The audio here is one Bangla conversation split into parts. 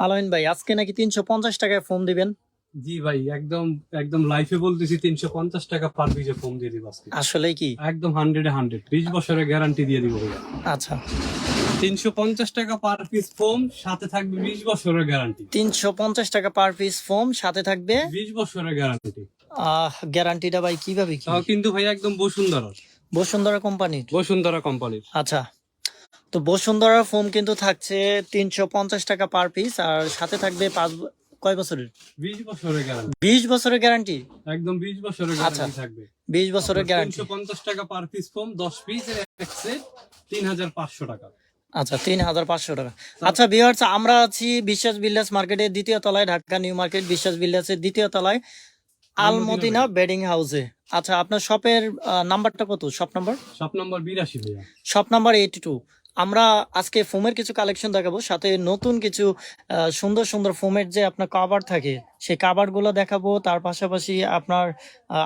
আলামিন ভাই আজকে নাকি তিনশো পঞ্চাশ টাকায় ফোন দিবেন? জি ভাই একদম একদম লাইফে বলতেছি তিনশো পঞ্চাশ টাকা পার পিসে ফোন দিয়ে দিব আজকে। আসলে কি? একদম হান্ড্রেড হান্ড্রেড বিশ বছরের গ্যারান্টি দিয়ে দিব আচ্ছা। তিনশো পঞ্চাশ টাকা পার পিস ফোম সাথে থাকবে বিশ বছরের গ্যারান্টি তিনশো পঞ্চাশ টাকা পার পিস ফোম সাথে থাকবে? বিশ বছরের গ্যারান্টি আহ গ্যারান্টিটা ভাই কীভাবে কি? কিন্তু ভাই একদম বসুন্ধরা। বসুন্ধরা কোম্পানির? বসুন্ধরা কোম্পানির। আচ্ছা। তো বসুন্ধরা ফোম কিন্তু থাকছে তিনশো পঞ্চাশ টাকা পার পিস আর সাথে থাকবে পাঁচ কয় বছরের? বিশ বছরের গ্যারান্টি বিশ বছরের গ্যারান্টি একদম বিশ বছরের আচ্ছা। গ্যারান্টি থাকবে। বিশ বছরের গ্যারান্টি তিনশো পঞ্চাশ টাকা পার পিস ফোম দশ পিস তিন হাজার পাঁচশো টাকা। আচ্ছা তিন হাজার পাঁচশো টাকা। আচ্ছা বিহার্স আমরা আছি বিশ্বাস বিল্ডার্স মার্কেটের দ্বিতীয় তলায় ঢাকা নিউ মার্কেট বিশ্বাস বিল্ডার্সের দ্বিতীয় তলায় আলমদিনা বেডিং হাউসে। আচ্ছা আপনার শপের নাম্বারটা কত? শপ নাম্বার শপ নম্বর বিরাশি শপ নাম্বার এইটি টু আমরা আজকে ফোমের কিছু কালেকশন দেখাবো সাথে নতুন কিছু সুন্দর সুন্দর ফোমের যে আপনার কাভার থাকে সেই কাবারগুলো দেখাবো। তার পাশাপাশি আপনার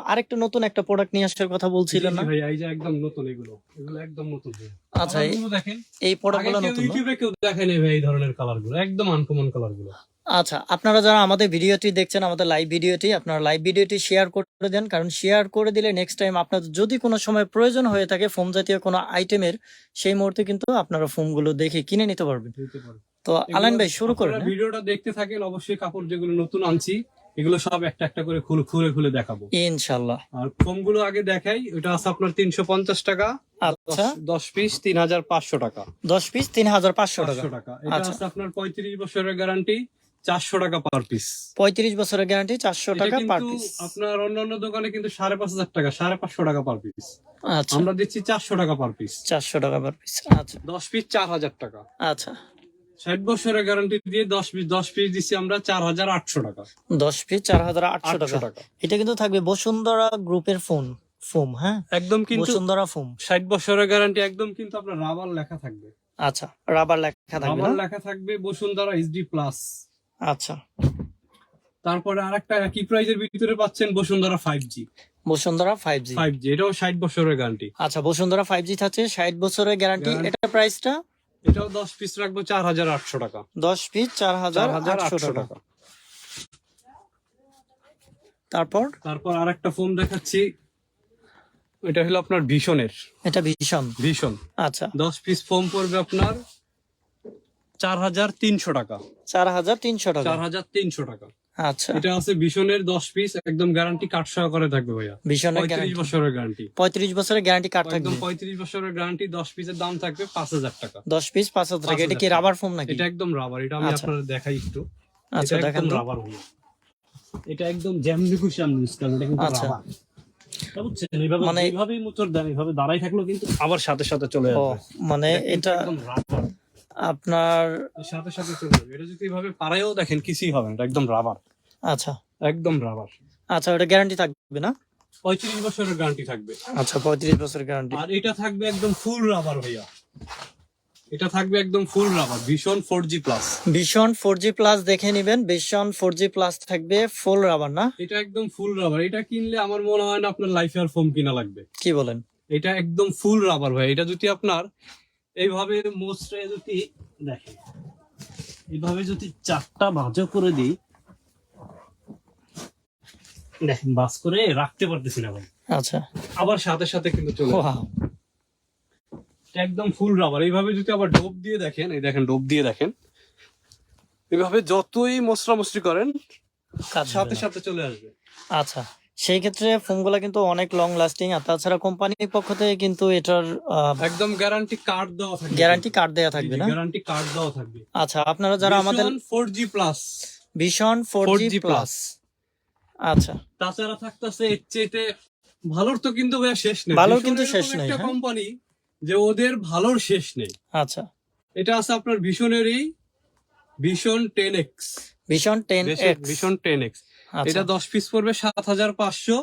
আরেকটা নতুন একটা প্রোডাক্ট নিয়ে আসার কথা বলছিলেন না? এই যে একদম নতুন এগুলো এগুলো একদম নতুন। আচ্ছা এই- কালারগুলো দেখেন। এই প্রোডাক্টগুলো কেউ নতুন? ইউটিউবে কেউ দেখেনি ভাই এই ধরনের কালারগুলো একদম আনকমন কালারগুলো। আচ্ছা আপনারা যারা আমাদের ভিডিওটি দেখছেন আমাদের লাইভ ভিডিওটি আপনারা লাইভ ভিডিওটি শেয়ার করে দেন কারণ শেয়ার করে দিলে নেক্সট টাইম আপনার যদি কোনো সময় প্রয়োজন হয়ে থাকে ফোম জাতীয় কোনো আইটেমের সেই মুহূর্তে কিন্তু আপনারা ফোমগুলো দেখে কিনে নিতে পারবেন। তো আলান ভাই শুরু করেন হ্যাঁ? ভিডিওটা দেখতে থাকেন অবশ্যই কাপড় যেগুলো নতুন আনছি এগুলো সব একটা একটা করে খুলে খুলে খুলে দেখাবো। ইনশাল্লাহ আর ফোমগুলো আগে দেখাই ওটা আছে আপনার তিনশো পঞ্চাশ টাকা আচ্ছা। দশ- পিস তিন হাজার পাঁচশো টাকা। দশ পিস তিন হাজার পাঁচশো টাকা। টাকা। এটা আচ্ছা। আছে আপনার পঁয়ত্রিশ বছরের গ্যারান্টি চারশো টাকা পার পিস পঁয়ত্রিশ বছরের গ্যারান্টি চারশো টাকা পার পিস আপনার অন্যান্য দোকানে কিন্তু সাড়ে পাঁচ হাজার টাকা সাড়ে পাঁচশো টাকা পার পিস আচ্ছা। আমরা দিচ্ছি চারশো টাকা পার পিস চারশো টাকা পার পিস আচ্ছা। দশ পিস চার হাজার টাকা। আচ্ছা। ষাট বছরের গ্যারান্টি দিয়ে দশ পিস দশ পিস দিচ্ছি আমরা চার হাজার আটশো টাকা। দশ পিস চার হাজার আটশো টাকা। এটা কিন্তু থাকবে বসুন্ধরা গ্রুপের ফোন ফোম হ্যাঁ? একদম কিন্তু বসুন্ধরা ফোম ষাট বছরের গ্যারান্টি একদম কিন্তু আপনার রাবার লেখা থাকবে। আচ্ছা রাবার লেখা থাকবে রাবার লেখা থাকবে বসুন্ধরা এইচডি প্লাস আচ্ছা। তারপরে আরেকটা একই প্রাইজের ভিতরে পাচ্ছেন Bashundhara five G Bashundhara five G five G এটাও ষাট বছরের গ্যারান্টি আচ্ছা বসুন্ধরা ফাইভ জি থাকছে ষাট বছরের গ্যারান্টি এটা প্রাইসটা এটাও দশ পিস রাখব চার হাজার আটশো টাকা। দশ পিস চার হাজার আটশো টাকা। টাকা। তারপর? তারপর আরেকটা ফোন দেখাচ্ছি। এটা হলো আপনার ভীষণের। এটা ভীষণ। ভীষণ। আচ্ছা। দশ পিস ফোম পড়বে আপনার চার হাজার তিনশো টাকা। চার হাজার তিনশো টাকা। চার হাজার তিনশো টাকা। আচ্ছা। এটা আছে ভীষণের দশ পিস একদম গ্যারান্টি কার্ড সহকারে থাকবে ভাইয়া। ভীষণের পঁয়ত্রিশ বছরের গ্যারান্টি পঁয়ত্রিশ বছরের গ্যারান্টি কার্ড থাকবে। একদম পঁয়ত্রিশ বছরের গ্যারান্টি দশ পিসের দাম থাকবে পাঁচ হাজার টাকা। দশ পিস পাঁচ হাজার টাকা। এটা কি রাবার ফোম নাকি? এটা একদম রাবার এটা আমি আচ্ছা। আপনাদের দেখাই একটু। আচ্ছা দেখেন রাবার হলো এটা একদম জ্যামনি খুশি আমি ইউজ করেন এটা কিন্তু আচ্ছা। রাবার বুঝছেন এইভাবে মানে- এইভাবেই মোচর দেন এইভাবে দাঁড়াই থাকলেও কিন্তু আবার সাথে সাথে চলে যাবে মানে এটা একদম রাবার আপনার সাথে সাথে চলে যাবে। এটা যদি এইভাবে পাড়ায়ও দেখেন কিছুই হবে না। এটা একদম রাবার আচ্ছা। একদম রাবার আচ্ছা ওটা গ্যারান্টি থাকবে না? পঁয়ত্রিশ বছরের গ্যারান্টি থাকবে। আচ্ছা পঁয়ত্রিশ বছরের গ্যারান্টি আর এটা থাকবে একদম ফুল রাবার ভাইয়া। এটা থাকবে একদম ফুল রাবার ভীষণ ফোর জি প্লাস ভীষণ ফোর জি প্লাস দেখে নিবেন ভীষণ ফোর জি প্লাস থাকবে ফুল রাবার না? এটা একদম ফুল রাবার এটা কিনলে আমার মনে হয় না আপনার লাইফে আর ফোম কিনা লাগবে। কি বলেন? এটা একদম ফুল রাবার ভাই এটা যদি আপনার এইভাবে মোস্টে যদি দেখেন এইভাবে যদি চারটা ভাজো করে দিই দেখেন বাস করে রাখতে পারতেছি না ভাই। আচ্ছা। আবার সাথে সাথে কিন্তু চলে একদম ফুল রাবার এইভাবে যদি আবার ডোব দিয়ে দেখেন এই দেখেন ডোব দিয়ে দেখেন এইভাবে যতই মশরা মশরি করেন সাথে সাথে চলে আসবে। আচ্ছা। সেই ক্ষেত্রে ফোনগুলো কিন্তু অনেক লং লাস্টিং আর তাছাড়া কোম্পানির পক্ষ থেকে কিন্তু এটার একদম গ্যারান্টি কার্ড দেওয়া থাকবে। গ্যারান্টি কার্ড দেওয়া থাকবে না? গ্যারান্টি কার্ড দেওয়া থাকবে। আচ্ছা আপনারা যারা আমাদের ফোর জি প্লাস ভীষণ ফোর জি 4G প্লাস আচ্ছা। তাছাড়া থাকতেছে এর চেয়েতে ভালোর তো কিন্তু ভাইয়া শেষ নেই। ভালোর কিন্তু শেষ নেই, একটা হ্যাঁ। কোম্পানি যে ওদের ভালোর শেষ নেই। আচ্ছা। এটা আছে আপনার ভীষণেরই ভীষণ টেন এক্স ভীষণ টেন এক্স ভীষণ টেন এক্স আচ্ছা এটা দশ পিস পড়বে সাত হাজার পাঁচশো।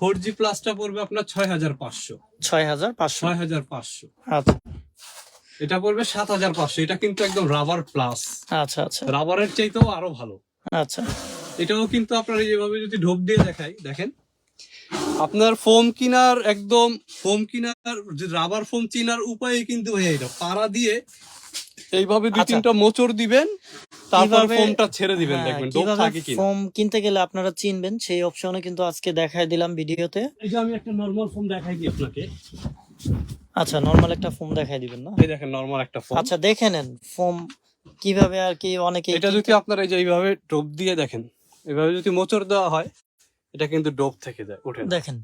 ফোর জি প্লাসটা পড়বে আপনার ছয় হাজার পাঁচশো। ছয় হাজার পাঁচশো। ছয় হাজার পাঁচশো। আচ্ছা। এটা পড়বে সাত হাজার পাঁচশো। এটা কিন্তু একদম রাবার প্লাস আচ্ছা আচ্ছা। রাবারের চাইতেও আরও ভালো। আচ্ছা। এটাও কিন্তু আপনার যেভাবে যদি ঢোপ দিয়ে দেখাই দেখেন। আপনার ফোম কিনার একদম ফোম কিনার রাবার ফোম চিনার উপায় কিন্তু ভাই এটা পাড়া দিয়ে এইভাবে দুই আচ্ছা। তিনটা মোচড় দিবেন তারপর কিভাবে- ফোমটা ছেড়ে দিবেন হ্যাঁ, দেখবেন ডোপ থাকে কিনা। ফোম কিনতে গেলে আপনারা চিনবেন সেই অপশনে কিন্তু আজকে দেখায় দিলাম ভিডিওতে। এই যে আমি একটা নরমাল ফোম দেখাই দিই আপনাকে। আচ্ছা নর্মাল একটা ফোম দেখাই দিবেন না? এই দেখেন নরমাল একটা ফোম আচ্ছা দেখে নেন ফোম কীভাবে আর কি অনেকে এটা যদি আপনারা এই যে এইভাবে ডোপ দিয়ে দেখেন এভাবে যদি মোচড় দেওয়া হয় এটা কিন্তু ডোপ থেকে যায় ওঠে দেখেন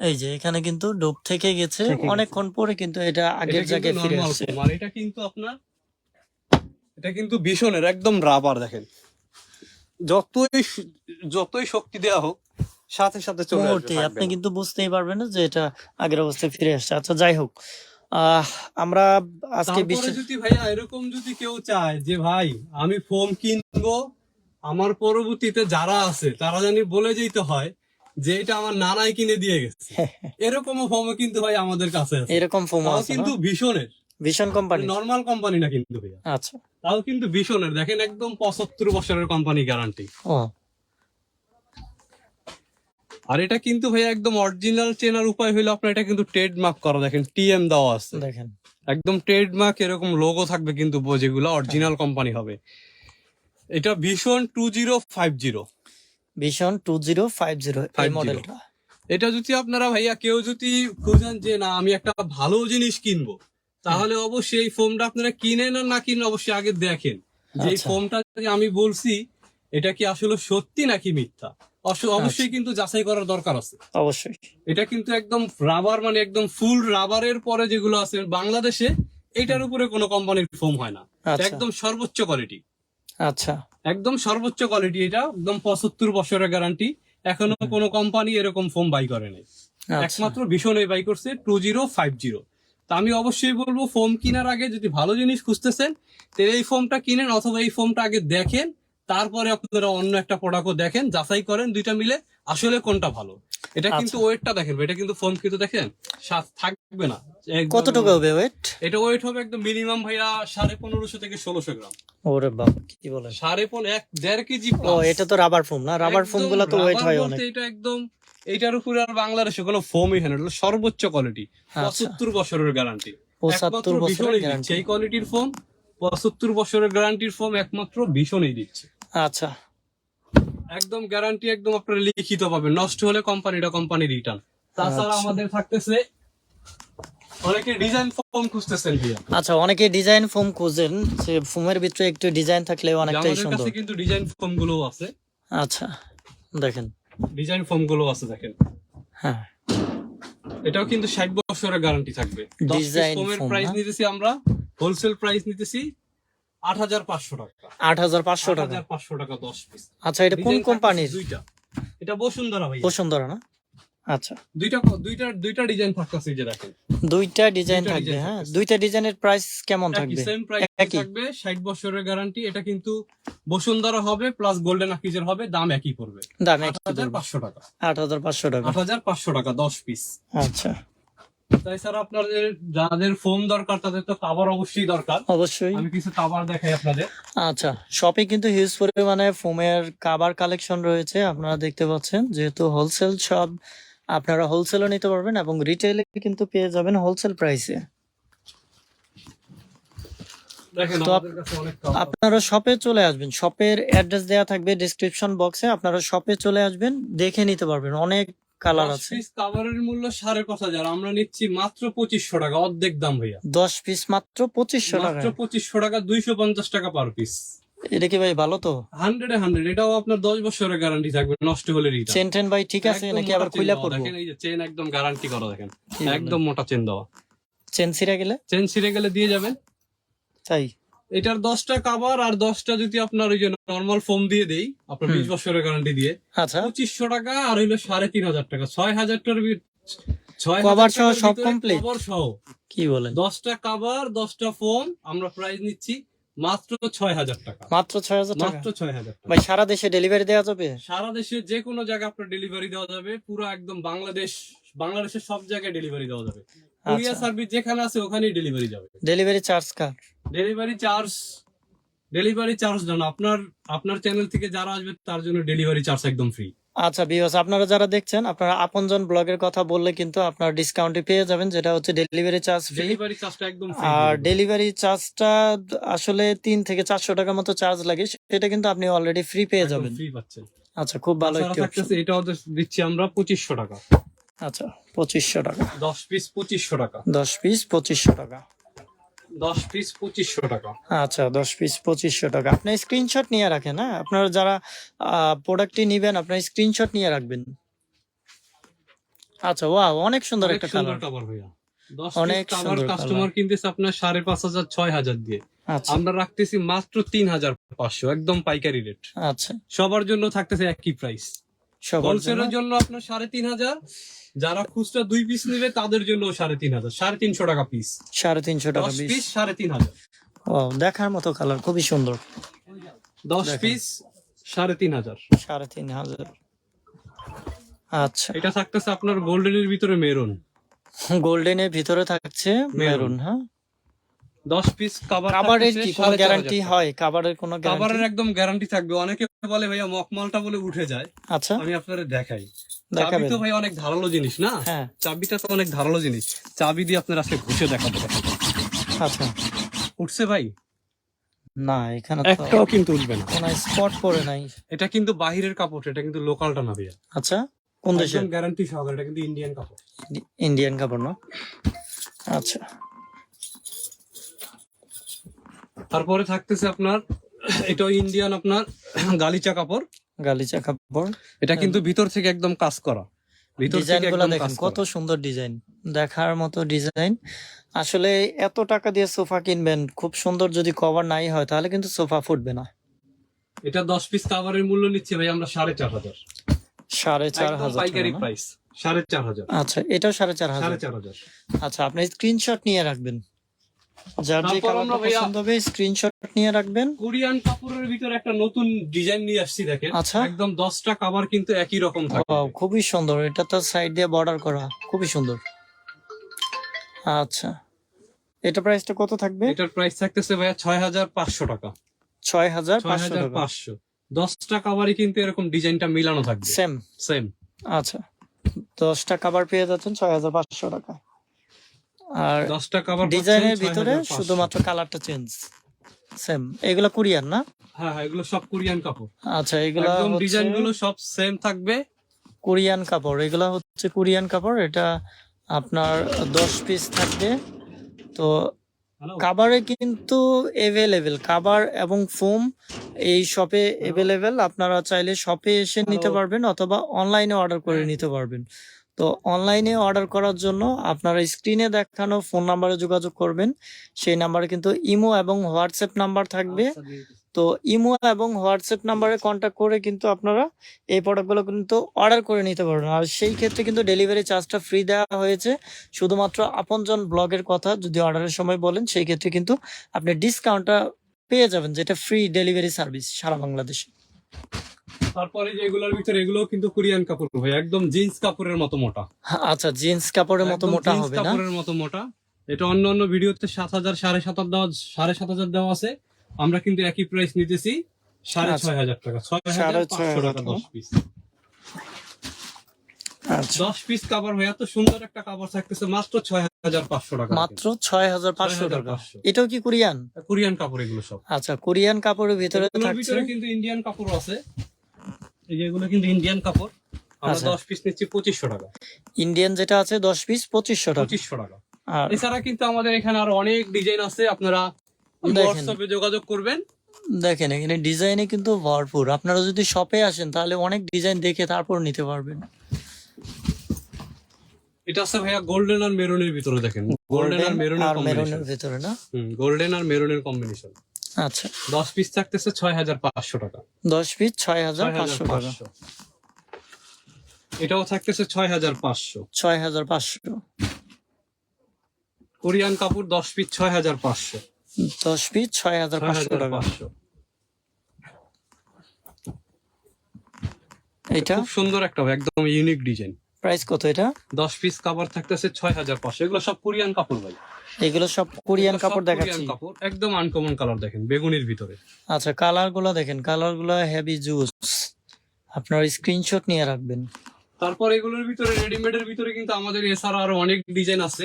এই যে এখানে কিন্তু ডোব থেকে গেছে অনেকক্ষণ পরে কিন্তু এটা আগের জায়গায় ফিরে আসছে। আর এটা কিন্তু আপনার এটা কিন্তু ভীষণের একদম রাবার দেখেন। যতই যতই শক্তি দেওয়া হোক সাথে সাথে চলে আসবে আপনি কিন্তু বুঝতেই পারবেন না যে এটা আগের অবস্থায় ফিরে আসছে। আচ্ছা যাই হোক। আমরা আজকে যদি ভাইয়া এরকম যদি কেউ চায় যে ভাই আমি ফোম কিনবো আমার পরবর্তীতে যারা আছে তারা জানি বলে যেতে হয় যে এটা আমার নানাই কিনে দিয়ে গেছে। এরকমও ফোম কিন্তু ভাই আমাদের কাছে আছে। এরকম আছে কিন্তু ভীষণের। ভীষণ কোম্পানি নর্মাল কোম্পানি না কিন্তু ভাইয়া। আচ্ছা। তাও কিন্তু ভীষণের দেখেন একদম পঁচাত্তর বছরের কোম্পানি গ্যারান্টি আর এটা কিন্তু ভাইয়া একদম অরিজিনাল চেনার উপায় হলো আপনার এটা কিন্তু ট্রেডমার্ক করা। দেখেন টিএম দেওয়া আছে। দেখেন। একদম ট্রেডমার্ক এরকম লোগো থাকবে কিন্তু যেগুলো অরিজিনাল কোম্পানি হবে। এটা ভীষণ টু জিরো ফাইভ জিরো ভীষণ টু জিরো ফাইভ জিরো এই মডেলটা এটা যদি আপনারা ভাইয়া কেউ যদি খুঁজেন যে না আমি একটা ভালো জিনিস কিনবো। তাহলে অবশ্যই এই ফোমটা আপনারা কিনেন আর না কিনেন অবশ্যই আগে দেখেন। যে এই আচ্ছা। ফোমটা আমি বলছি এটা কি আসলে সত্যি নাকি মিথ্যা? অবশ্যই কিন্তু যাচাই করার দরকার আছে। অবশ্যই। এটা কিন্তু একদম রাবার মানে একদম ফুল রাবারের পরে যেগুলো আছে বাংলাদেশে এটার উপরে কোনো কোম্পানির ফোম হয় না। আচ্ছা। একদম সর্বোচ্চ কোয়ালিটি আচ্ছা। একদম সর্বোচ্চ কোয়ালিটি এটা একদম পঁচাত্তর বছরের গ্যারান্টি এখনও কোনো কোম্পানি এরকম ফোম বাই করে নাই। আচ্ছা। একমাত্র ভীষণই বাই করছে টু জিরো ফাইভ জিরো তা আমি অবশ্যই বলব ফোম কেনার আগে যদি ভালো জিনিস খুঁজতেছেন তাহলে এই ফোমটা কিনেন অথবা এই ফোমটা আগে দেখেন তারপরে আপনারা অন্য একটা প্রোডাক্টও দেখেন যাচাই করেন দুইটা মিলে আসলে কোনটা ভালো। এটা কিন্তু আচ্ছা। ওয়েটটা দেখেন এটা কিন্তু ফোম কিন্তু দেখেন সাত থাকবে না। একদম- কতটুকু হবে ওয়েট এটা ওয়েট হবে একদম মিনিমাম ভাইয়া সাড়ে পনেরোশো থেকে ষোলোশো গ্রাম। ওরে বাবা কি বলেন। সাড়ে পনেরো এক দেড় কেজি ও এটা তো রাবার ফোম না রাবার ফোমগুলো তো ওয়েট হয় অনেক। এটা একদম এইটার উপরে আর বাংলাদেশে কোনো ফোমই হয় না। সর্বোচ্চ কোয়ালিটি আচ্ছা। পঁচাত্তর বছরের গ্যারান্টি পঁচাত্তর বছরের গ্যারান্টি এই কোয়ালিটির ফোম পঁচাত্তর বছরের গ্যারান্টির ফোম একমাত্র ভীষণই দিচ্ছে। আচ্ছা। একদম গ্যারান্টি একদম আপনারা লিখিত পাবেন। নষ্ট হলে কোম্পানিটা কোম্পানি রিটার্ন তাছাড়া আচ্ছা। আমাদের থাকতেছে অনেকে ডিজাইন ফোম খুঁজতেছেন আচ্ছা অনেকে ডিজাইন ফোম খুঁজেন। যে ফোমের ভিতরে একটু ডিজাইন থাকলে অনেকটাই সুন্দর কাছে কিন্তু ডিজাইন ফোমগুলো আছে। আচ্ছা দেখেন। ডিজাইন ফর্মগুলো আছে দেখেন। হ্যাঁ। এটাও কিন্তু ষাট বছরের গ্যারান্টি থাকবে। ডিজাইন ফোমের প্রাইস নিতেছি আমরা হোলসেল প্রাইস নিতেছি আট হাজার পাঁচশো টাকা। আট হাজার পাঁচশো টাকা। পাঁচশো টাকা দশ পিস আচ্ছা এটা কোন কোম্পানির দুইটা। এটা বসুন্ধরা ভাই বসুন্ধরা না? আচ্ছা। দুইটা দুইটা দুইটা ডিজাইন থাকতেছে যে দেখেন। দুইটা ডিজাইন থাকবে হ্যাঁ? দুইটা ডিজাইনের প্রাইস কেমন থাকবে? সেম প্রাইস একই। থাকবে ষাট বছরের গ্যারান্টি এটা কিন্তু বসুন্ধরা হবে প্লাস গোল্ডেন আকিজের হবে দাম একই পড়বে। দাম আট একই হাজার পড়বে। পাঁচশো টাকা। আট হাজার পাঁচশো টাকা। আট হাজার পাঁচশো টাকা দশ পিস আচ্ছা। তাই স্যার আপনাদের যাদের ফোম দরকার তাদের তো কাভার অবশ্যই দরকার। অবশ্যই। আমি কিছু কাভার দেখাই আপনাদের। আচ্ছা শপে কিন্তু হিউজ পরিমাণে ফোমের কাবার কালেকশন রয়েছে আপনারা দেখতে পাচ্ছেন যেহেতু হোলসেল শপ আপনারা হোলসেলও নিতে পারবেন এবং রিটেলে কিন্তু পেয়ে যাবেন হোলসেল প্রাইসে তো আপনারা শপে চলে আসবেন। শপের অ্যাড্রেস দেওয়া থাকবে ডিসক্রিপশন বক্সে আপনারা শপে চলে আসবেন দেখে নিতে পারবেন। অনেক কালার আছে। কাভারের মূল্য সাড়ে পাঁচ হাজার। আমরা নিচ্ছি মাত্র পঁচিশশো টাকা অর্ধেক দাম ভাইয়া। দশ পিস মাত্র পঁচিশশো টাকা মাত্র পঁচিশশো টাকা দুইশো পঞ্চাশ টাকা পার পিস এটা কি ভাই ভালো তো? হান্ড্রেডে হান্ড্রেড। এটাও আপনার দশ বছরের গ্যারান্টি থাকবে নষ্ট হলে চেন টেন ভাই ঠিক আছে নাকি আবার খুলে পড়ব এই যে চেন একদম গ্যারান্টি করা দেখেন। একদম মোটা চেন দেওয়া। চেন ছিঁড়ে গেলে? চেন ছিঁড়ে গেলে দিয়ে যাবেন। তাই? এটার দশটা কাভার আর দশটা যদি আপনার ওই যে নর্মাল ফোম দিয়ে দেই আপনার বিশ বছরের গ্যারান্টি দিয়ে আচ্ছা। পঁচিশশো টাকা আর হইল সাড়ে তিন হাজার টাকা। ছয় হাজার টাকার Cover সহ সব? সহ। কি বলেন? দশটা কাভার দশটা ফোন আমরা প্রাইস নিচ্ছি মাত্র ছয় হাজার টাকা। মাত্র ছয় হাজার মাত্র ছয় হাজার ভাই সারা দেশে ডেলিভারি দেওয়া যাবে? সারা দেশে যে কোনো জায়গায় আপনার ডেলিভারি দেওয়া যাবে পুরো একদম বাংলাদেশ বাংলাদেশের সব জায়গায় ডেলিভারি দেওয়া যাবে। কুরিয়ার আচ্ছা সার্ভিস যেখানে আছে ওখানেই ডেলিভারি যাবে। ডেলিভারি চার্জ কার? ডেলিভারি চার্জ ডেলিভারি চার্জ না আপনার আপনার চ্যানেল থেকে যারা আসবে তার জন্য ডেলিভারি চার্জ একদম ফ্রি আচ্ছা বিকজ আপনারা যারা দেখছেন আপনারা আপনজন ব্লগের কথা বললে কিন্তু আপনার ডিসকাউন্টে পেয়ে যাবেন যেটা হচ্ছে ডেলিভারি চার্জ ফ্রি আর ডেলিভারি চার্জটা আসলে তিন থেকে চারশো টাকার মতো চার্জ লাগে সেটা কিন্তু আপনি অলরেডি ফ্রি পেয়ে যাবেন। ফ্রি পাচ্ছেন। আচ্ছা খুব ভালো এটাও দিচ্ছি আমরা পঁচিশশো টাকা। আচ্ছা পঁচিশশো টাকা। দশ পিস পঁচিশশো টাকা। দশ পিস পঁচিশশো টাকা। দশ পিস পঁচিশশো টাকা। আচ্ছা দশ পিস পঁচিশশো টাকা। আপনি স্ক্রিনশট নিয়ে রাখেন হ্যাঁ? আপনারা যারা প্রোডাক্টটি নিবেন আপনার স্ক্রিনশট নিয়ে রাখবেন। আচ্ছা ওয়াও অনেক সুন্দর একটা কালার ভাইয়া। অনেক সুন্দর কাস্টমার কিনতেছে আপনার সাড়ে পাঁচ হাজার ছয় হাজার দিয়ে। আচ্ছা। আমরা রাখতেছি মাত্র তিন হাজার পাঁচশো একদম পাইকারি রেট আচ্ছা। সবার জন্য থাকতেছে একই প্রাইস হোলসেলের জন্য। আপনার সাড়ে তিন হাজার। যারা খুচরা দুই পিস নেবে তাদের জন্য সাড়ে তিন হাজার। সাড়ে তিনশো টাকা পিস সাড়ে তিনশো টাকা পিস সাড়ে তিন হাজার। ওয়াও দেখার মতো কালার খুবই সুন্দর। দশ পিস সাড়ে তিন হাজার। সাড়ে তিন হাজার। আচ্ছা। এটা থাকতেছে আপনার গোল্ডেনের ভিতরে মেরুন গোল্ডেনের ভিতরে থাকছে মেরুন হ্যাঁ? দশ পিস কাবার কাভারের কি? কোনো গ্যারান্টি হয়? কাভারের কোনো কাভারের গ্যারান্টি একদম গ্যারান্টি থাকবে। অনেকে বলে ভাইয়া মকমালটা বলে উঠে যায়। আচ্ছা। আমি আপনাদের দেখাই। চাবি তো ভাই অনেক ধারালো জিনিস না? হ্যাঁ। চাবিটা তো অনেক ধারালো জিনিস। চাবি দিয়ে আপনার আজকে ঘুষে দেখাবো। আচ্ছা। উঠছে ভাই? না এখানে একটাও কিন্তু উঠবে না। কোনো স্পট পড়ে নাই। এটা কিন্তু বাহিরের কাপড় এটা কিন্তু লোকালটা না ভাইয়া। আচ্ছা কোন দেশের গ্যারান্টি সহকারে এটা কিন্তু ইন্ডিয়ান কাপড়। ইন্ডিয়ান কাপড় না? আচ্ছা। তারপরে থাকতেছে আপনার এটা ইন্ডিয়ান আপনার গালিচা কাপড়। গালিচা কাপড়। এটা কিন্তু ভিতর থেকে একদম কাজ করা। ভিতর থেকে একদম দেখেন কত সুন্দর ডিজাইন দেখার মতো ডিজাইন আসলে এত টাকা দিয়ে সোফা কিনবেন খুব সুন্দর যদি কভার নাই হয় তাহলে কিন্তু সোফা ফুটবে না। এটা দশ পিস কাভারের মূল্য নিচ্ছে ভাই আমরা সাড়ে চার হাজার। সাড়ে চার একদম হাজার পাইকারি প্রাইস সাড়ে চার হাজার। আচ্ছা এটাও সাড়ে চার হাজার। সাড়ে চার হাজার। আচ্ছা আপনি স্ক্রিনশট নিয়ে রাখবেন। যার যে কালারটা পছন্দ হবে স্ক্রিনশট নিয়ে রাখবেন। কোরিয়ান কাপড়ের ভিতরে একটা নতুন ডিজাইন নিয়ে আসছি দেখেন। আচ্ছা। একদম দশটা কাভার কিন্তু একই রকম খুবই সুন্দর। এটা তো সাইড দিয়ে বর্ডার করা খুবই সুন্দর। আচ্ছা। এটা প্রাইসটা কত থাকবে? এটার প্রাইস থাকতেছে ভাইয়া ছয় হাজার পাঁচশো টাকা। কাভারই কিন্তু এরকম ডিজাইনটা মিলানো থাকবে। সেম সেম আচ্ছা। দশটা কাভার পেয়ে যাচ্ছেন ছয় হাজার পাঁচশো টাকা আর কাভার ডিজাইনের ভিতরে শুধুমাত্র কালারটা চেঞ্জ সেম এগুলো কোরিয়ান না? হ্যাঁ হ্যাঁ এগুলো সব কোরিয়ান কাপড়। আচ্ছা এগুলো ডিজাইনগুলো সব সেম থাকবে। কোরিয়ান কাপড়। এগুলো হচ্ছে কোরিয়ান কাপড়। এটা আপনার দশ পিস থাকবে। তো কাবারে কিন্তু এভেলেবেল কাবার এবং ফোম এই শপে এভেলেবেল আপনারা চাইলে শপে এসে নিতে পারবেন অথবা অনলাইনে অর্ডার করে হ্যাঁ। নিতে পারবেন। তো অনলাইনে অর্ডার করার জন্য আপনারা স্ক্রিনে দেখানো ফোন নাম্বারে যোগাযোগ করবেন। সেই নাম্বারে কিন্তু ইমো এবং হোয়াটসঅ্যাপ নাম্বার থাকবে। তো ইমো এবং হোয়াটসঅ্যাপ নাম্বারে কন্ট্যাক্ট করে কিন্তু আপনারা এই প্রোডাক্টগুলো কিন্তু অর্ডার করে নিতে পারবেন। আর সেই ক্ষেত্রে কিন্তু ডেলিভারি চার্জটা ফ্রি দেওয়া হয়েছে। শুধুমাত্র আপনজন ব্লগের কথা যদি অর্ডারের সময় বলেন সেই ক্ষেত্রে কিন্তু আপনি ডিসকাউন্টটা পেয়ে যাবেন যেটা ফ্রি ডেলিভারি সার্ভিস সারা বাংলাদেশে। তারপরে যে এগুলোর ভিতরে এগুলো কিন্তু কোরিয়ান কাপড় ভাই একদম জিন্স কাপড়ের মতো মোটা। আচ্ছা জিন্স কাপড়ের মতো মোটা হবে না? কাপড়ের মতো মোটা। এটা অন্য অন্য ভিডিওতে সাত হাজার সাড়ে সাত হাজার দেওয়া সাড়ে সাত হাজার দেওয়া আছে। আমরা কিন্তু একই প্রাইস নিতেছি সাড়ে আচ্ছা। ছয় হাজার টাকা। ছয় হাজার পাঁচশো টাকা। দশ পিস আচ্ছা। দশ পিস কাভার ভাই এত সুন্দর একটা কাভার থাকতেছে মাত্র ছয় হাজার পাঁচশো টাকা মাত্র ছয় হাজার পাঁচশো টাকা। এটাও কি কোরিয়ান? কোরিয়ান কাপড় এগুলো সব। আচ্ছা কোরিয়ান কাপড়ের ভিতরে ভিতরে কিন্তু ইন্ডিয়ান কাপড় আছে। এই যে এগুলো কিন্তু ইন্ডিয়ান কাপড়। আমরা আচ্ছা। দশ পিস নিচ্ছি পঁচিশশো টাকা। ইন্ডিয়ান যেটা আছে দশ পিস পঁচিশশো টাকা। পঁচিশশো টাকা। আর এছাড়া কিন্তু আমাদের এখানে আরও অনেক ডিজাইন আছে আপনারা। হোয়াটসঅ্যাপে যোগাযোগ করবেন। দেখেন এখানে ডিজাইনে কিন্তু ভরপুর। আপনারা যদি শপে আসেন তাহলে অনেক ডিজাইন দেখে তারপর নিতে পারবেন। এটা আছে ভাইয়া গোল্ডেন আর মেরুনের ভিতরে দেখেন। গোল্ডেন আর মেরুনের আর মেরুনের কম্বিনেশন ভিতরে না? গোল্ডেন আর মেরুনের কম্বিনেশন আচ্ছা। দশ পিস থাকতেছে ছয় হাজার পাঁচশো টাকা। দশ পিস ছয় হাজার পাঁচশো টাকা। এটাও থাকতেছে ছয় হাজার পাঁচশো। ছয় হাজার পাঁচশো। কোরিয়ান কাপড় দশ পিস ছয় হাজার পাঁচশো। দশ পিস ছয় হাজার পাঁচশো টাকা। এটা খুব সুন্দর একটা একদম ইউনিক ডিজাইন প্রাইস কত এটা? দশ পিস কাপড় থাকতেছে ছয় হাজার পাঁচশো। এগুলো সব কোরিয়ান কাপড় ভাই। এগুলো সব কোরিয়ান কাপড় দেখাচ্ছি? কাপড় একদম আনকমন কালার দেখেন বেগুনির ভিতরে। আচ্ছা কালারগুলো দেখেন কালারগুলো হেভি জুস আপনার স্ক্রিনশট নিয়ে রাখবেন। তারপর এগুলোর ভিতরে রেডিমেডের ভিতরে কিন্তু আমাদের এছাড়া আরও অনেক ডিজাইন আছে।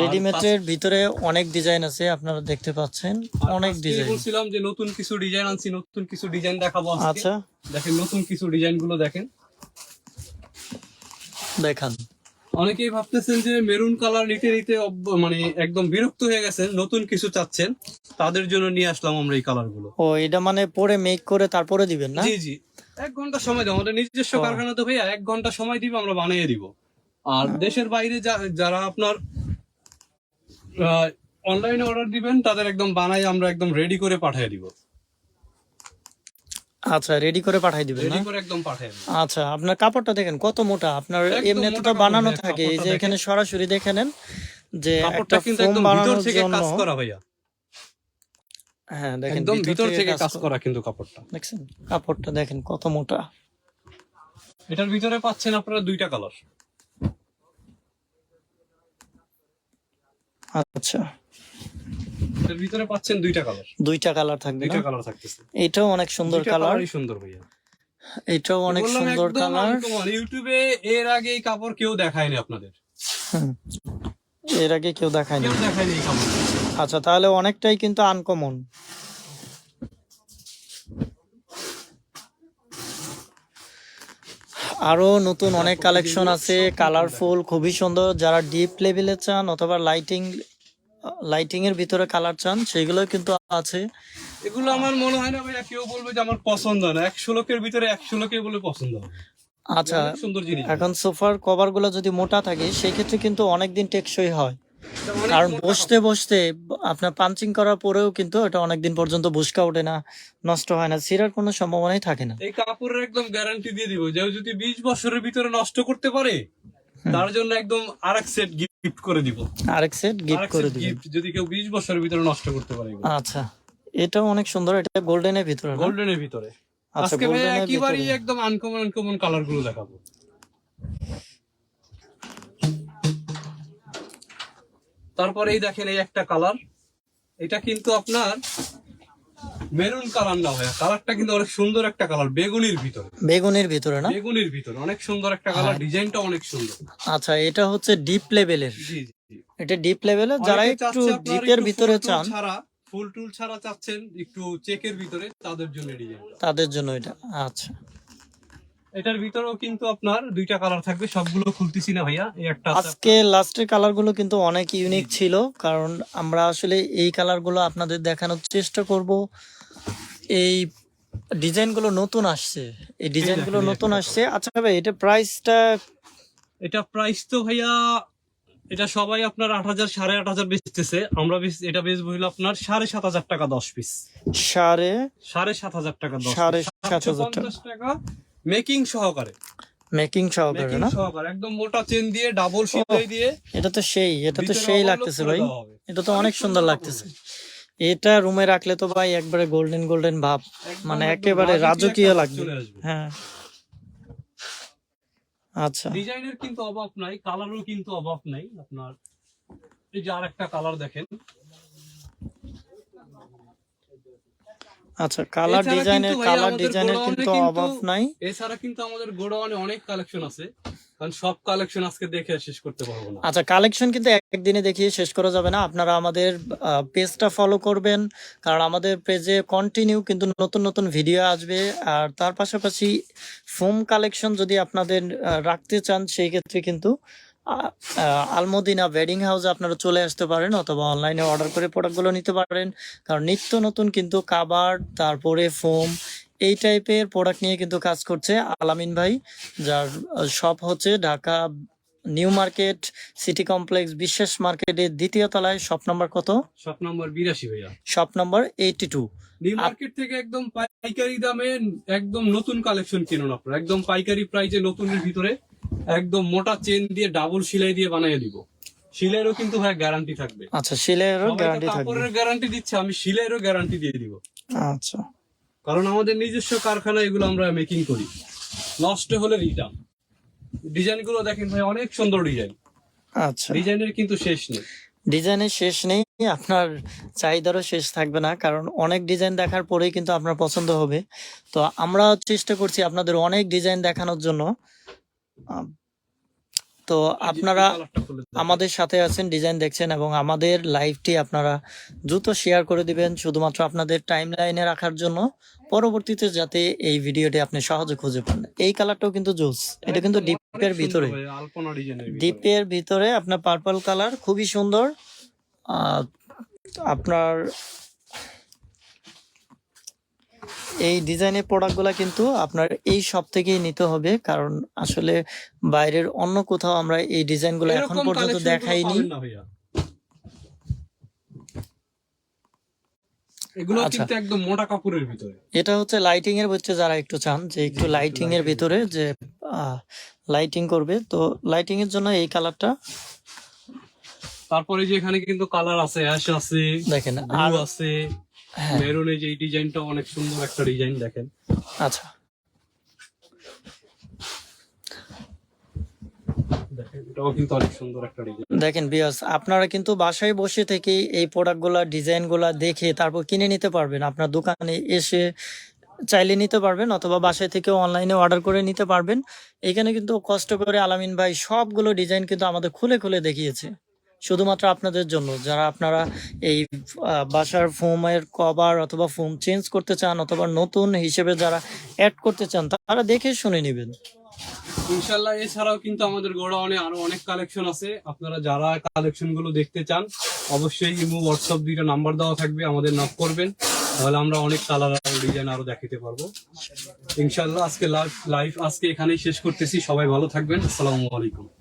রেডিমেডের ভিতরে অনেক ডিজাইন আছে আপনারা দেখতে পাচ্ছেন অনেক ডিজাইন বলছিলাম যে নতুন কিছু ডিজাইন আনছি নতুন কিছু ডিজাইন দেখাবো আজকে। আচ্ছা। দেখেন নতুন কিছু ডিজাইনগুলো দেখেন। দেখান। অনেকেই ভাবতেছেন যে মেরুন কালার নিতে নিতে মানে একদম বিরক্ত হয়ে গেছেন নতুন কিছু চাচ্ছেন। তাদের জন্য নিয়ে আসলাম আমরা এই কালারগুলো ও এটা মানে পরে মেক করে তারপরে দিবেন না? জি জি। এক ঘণ্টা সময় দেবো। আমাদের নিজস্ব কারখানা তো ভাইয়া এক ঘণ্টা সময় দিব আমরা বানিয়ে দিব। আর দেশের বাইরে যা- যারা আপনার অনলাইনে অর্ডার দিবেন তাদের একদম বানাই আমরা একদম রেডি করে পাঠিয়ে দিব। আচ্ছা রেডি করে পাঠাই দিবেন রেডি করে একদম দিব আচ্ছা আপনার কাপড়টা দেখেন কত মোটা? আপনার এমনি তো বানানো থাকে এই যে এখানে সরাসরি দেখে নেন যে কাপড়টা কিন্তু একদম ভিতর থেকে কাজ করা ভাইয়া। হ্যাঁ দেখেন একদম ভিতর থেকে কাজ করা। কিন্তু কাপড়টা। দেখছেন? কাপড়টা দেখেন কত মোটা। এটার ভিতরে পাচ্ছেন আপনারা দুইটা কালার আচ্ছা। এটার ভিতরে পাচ্ছেন দুইটা কালার দুইটা কালার থাকবে দুইটা কালার থাকতেছে। এটাও অনেক সুন্দর কালার সুন্দর ভাইয়া। এটাও অনেক সুন্দর কালার ইউটিউবে এর আগে এই কাপড় কেউ দেখায়নি আপনাদের। এর আগে কেউ দেখায়নি। কেউ দেখায়নি এই কাপড়। আচ্ছা তাহলে অনেকটাই কিন্তু আনকমন আরও নতুন অনেক কালেকশন আছে কালারফুল খুবই সুন্দর। যারা ডিপ লেভেলে চান অথবা লাইটিং লাইটিং এর ভিতরে কালার চান সেগুলো কিন্তু আছে। এগুলো আমার মনে হয় না ভাইয়া কেউ বলবে যে আমার পছন্দ না। একশো লোকের ভিতরে একশো লোকে বলে পছন্দ আচ্ছা সুন্দর জিনিস। এখন সোফার কভারগুলো যদি মোটা থাকে সেই ক্ষেত্রে কিন্তু অনেকদিন টেকসই হয়। কারণ বসতে বসতে আপনার পাঞ্চিং করার পরেও কিন্তু এটা অনেকদিন পর্যন্ত বুসকা ওঠে না নষ্ট হয় না সিরার কোনো সম্ভাবনাই থাকে না। এই কাপড়ের একদম গ্যারান্টি দিয়ে দিব যে যদি বিশ বছরের ভিতরে নষ্ট করতে পারে তার জন্য একদম আরেক সেট গিফট করে দিব। আরেক সেট গিফট করে সেট গিফট যদি কেউ বিশ বছরের ভিতরে নষ্ট করতে পারে আচ্ছা এটাও অনেক সুন্দর এটা গোল্ডেনের ভিতরে গোল্ডেনের ভিতরে। আচ্ছা আজকে ভাই গোল্ডেনের একেবারেই একদম আনকমন আনকমন কালারগুলো দেখাবো। তারপরে এই দেখেন এই একটা কালার এটা কিন্তু আপনার মেরুন কালার না ভাইয়া। কালারটা কিন্তু অনেক সুন্দর একটা কালার বেগুনির ভিতরে। বেগুনের ভিতরে না? বেগুনির ভিতরে অনেক সুন্দর একটা কালার ডিজাইনটা অনেক সুন্দর। আচ্ছা এটা হচ্ছে ডিপ লেভেলের। জি জি এটা ডিপ লেভেলের যারা একটু ডিপের ভিতরে চান। ছাড়া ফুল টুল ছাড়া চাচ্ছেন একটু চেকের ভিতরে তাদের জন্য ডিজাইনটা তাদের জন্য এটা আচ্ছা। এটার ভিতরেও কিন্তু আপনার দুইটা কালার থাকবে সবগুলো খুলতেছি না ভাইয়া এই একটা আজকে লাস্টের কালারগুলো কিন্তু অনেক ইউনিক ছিল কারণ আমরা আসলে এই কালারগুলো আপনাদের দেখানোর চেষ্টা করব। এই ডিজাইনগুলো নতুন আসছে। এই ডিজাইনগুলো দেখেন, এই নতুন আসছে। আচ্ছা ভাই এটা প্রাইসটা এটা প্রাইস তো ভাইয়া এটা সবাই আপনার আট হাজার সাড়ে আট হাজার বেচতেছে। আমরা এটা বেচবো হলো আপনার সাড়ে সাত হাজার টাকা দশ পিস সাড়ে সাড়ে সাত হাজার টাকা দশ সাড়ে। সাত হাজার টাকা। মেকিং সহকারে। মেকিং সহকারে না? সহকারে একদম মোটা চেন দিয়ে ডাবল সিলাই দিয়ে এটা তো সেই এটা তো সেই লাগতেছে ভাই। এটা তো অনেক সুন্দর লাগতেছে। এটা রুমে রাখলে তো ভাই একবারে গোল্ডেন গোল্ডেন ভাব। মানে একেবারে রাজকীয় লাগবে। হ্যাঁ। আচ্ছা। ডিজাইনের কিন্তু অভাব নাই কালারও কিন্তু অভাব নাই। আপনার এই যে আরেকটা কালার দেখেন। আচ্ছা কালার ডিজাইনের কালার ডিজাইনের কিন্তু কিন্তু- অভাব নাই। এছাড়া কিন্তু আমাদের গোডাউনে অনেক কালেকশন আছে। কারণ সব কালেকশন আজকে দেখে শেষ করতে পারব না। আচ্ছা কালেকশন কিন্তু একদিনে দেখিয়ে শেষ করা যাবে না। আপনারা আমাদের পেজটা ফলো করবেন। কারণ আমাদের পেজে কন্টিনিউ কিন্তু নতুন নতুন ভিডিও আসবে। আর তার পাশাপাশি ফোম কালেকশন যদি আপনাদের রাখতে চান, সেই ক্ষেত্রে কিন্তু আলমদিনা ওয়েডিং হাউসে আপনারা চলে আসতে পারেন অথবা অনলাইনে অর্ডার করে প্রোডাক্টগুলো নিতে পারেন। কারণ নিত্য নতুন কিন্তু কাবার তারপরে ফোম এই টাইপের প্রোডাক্ট নিয়ে কিন্তু কাজ করছে আলামিন ভাই যার শপ হচ্ছে Dhaka new market city complex Biswas মার্কেটের দ্বিতীয় তলায়। শপ নাম্বার কত? শপ নম্বর বিরাশি ভাইয়া। Shop number eighty two new market থেকে একদম পাইকারি দামে একদম নতুন কালেকশন কিনুন আপনারা। একদম পাইকারি প্রাইজে নতুনের ভিতরে একদম মোটা চেন দিয়ে ডাবল সেলাই দিয়ে বানিয়ে দিব। সিলাইয়েরও কিন্তু ভাই গ্যারান্টি থাকবে। আচ্ছা তো গ্যারান্টি থাকবে। কাপড়ের গ্যারান্টি দিচ্ছে আমি সিলাইয়েরও গ্যারান্টি দিয়ে দিব। আচ্ছা। কারণ আমাদের নিজস্ব কারখানা এগুলো আমরা মেকিং করি। নষ্ট হলে রিটার্ন ডিজাইনগুলো দেখেন ভাই অনেক সুন্দর ডিজাইন। আচ্ছা। ডিজাইনের কিন্তু শেষ নেই। ডিজাইনের শেষ নেই আপনার চাহিদারও শেষ থাকবে না কারণ অনেক ডিজাইন দেখার পরেই কিন্তু আপনার পছন্দ হবে। তো আমরা চেষ্টা করছি আপনাদের অনেক ডিজাইন দেখানোর জন্য। তো আপনারা। আমাদের সাথে আছেন ডিজাইন দেখছেন এবং আমাদের লাইভটি আপনারা দ্রুত শেয়ার করে দিবেন শুধুমাত্র আপনাদের টাইম লাইনে রাখার জন্য। পরবর্তীতে যাতে এই ভিডিওটি আপনি সহজে খুঁজে পান। এই কালারটাও কিন্তু জোস। এটা কিন্তু ডিপের ভিতরে। ডিপের ভিতরে আপনার পার্পল কালার খুবই সুন্দর। আপনার এই ডিজাইনের প্রোডাক্টগুলো কিন্তু আপনার এই সব থেকেই নিতে হবে কারণ আসলে বাইরের অন্য কোথাও আমরা এই ডিজাইনগুলো এখন পর্যন্ত দেখাইনি পাবেন না ভাইয়া। এগুলো আচ্ছা। কিন্তু একদম মোটা কাপড়ের ভিতরে এটা হচ্ছে লাইটিং এর ভিতরে যারা একটু চান যে একটু লাইটিং এর। ভিতরে যে লাইটিং করবে তো লাইটিং এর জন্য এই কালারটা তারপরে যে এখানে কিন্তু কালার আছে অ্যাশ আছে দেখেন আর আছে হ্যাঁ মেরুনের যে ডিজাইনটা অনেক সুন্দর একটা ডিজাইন দেখেন আচ্ছা দেখেন বিয়াস আপনারা কিন্তু বাসায় বসে থেকেই এই প্রোডাক্টগুলা ডিজাইনগুলা দেখে তারপর কিনে নিতে পারবেন। আপনার দোকানে এসে চাইলে নিতে পারবেন অথবা বাসায় থেকেও অনলাইনে অর্ডার করে নিতে পারবেন। এখানে কিন্তু কষ্ট করে আলামিন ভাই সবগুলো ডিজাইন কিন্তু আমাদের খুলে খুলে দেখিয়েছে। শুধুমাত্র আপনাদের জন্য। যারা আপনারা এই বাসার ফোমের কভার অথবা ফোম চেঞ্জ করতে চান অথবা নতুন হিসেবে যারা অ্যাড করতে চান, তারা দেখে শুনে নেবেন। ইনশাল্লাহ এছাড়াও কিন্তু আমাদের গোডাউনে আরও অনেক কালেকশন আছে। আপনারা যারা কালেকশনগুলো দেখতে চান, অবশ্যই ইমো হোয়াটসঅ্যাপ দুইটা নাম্বার দেওয়া থাকবে, আমাদের নক করবেন। তাহলে আমরা অনেক কালার ডিজাইন আরও দেখাতে পারব। ইনশাল্লাহ আজকে লাইফ আজকে এখানেই শেষ করতেছি। সবাই ভালো থাকবেন। আসসালামু আলাইকুম।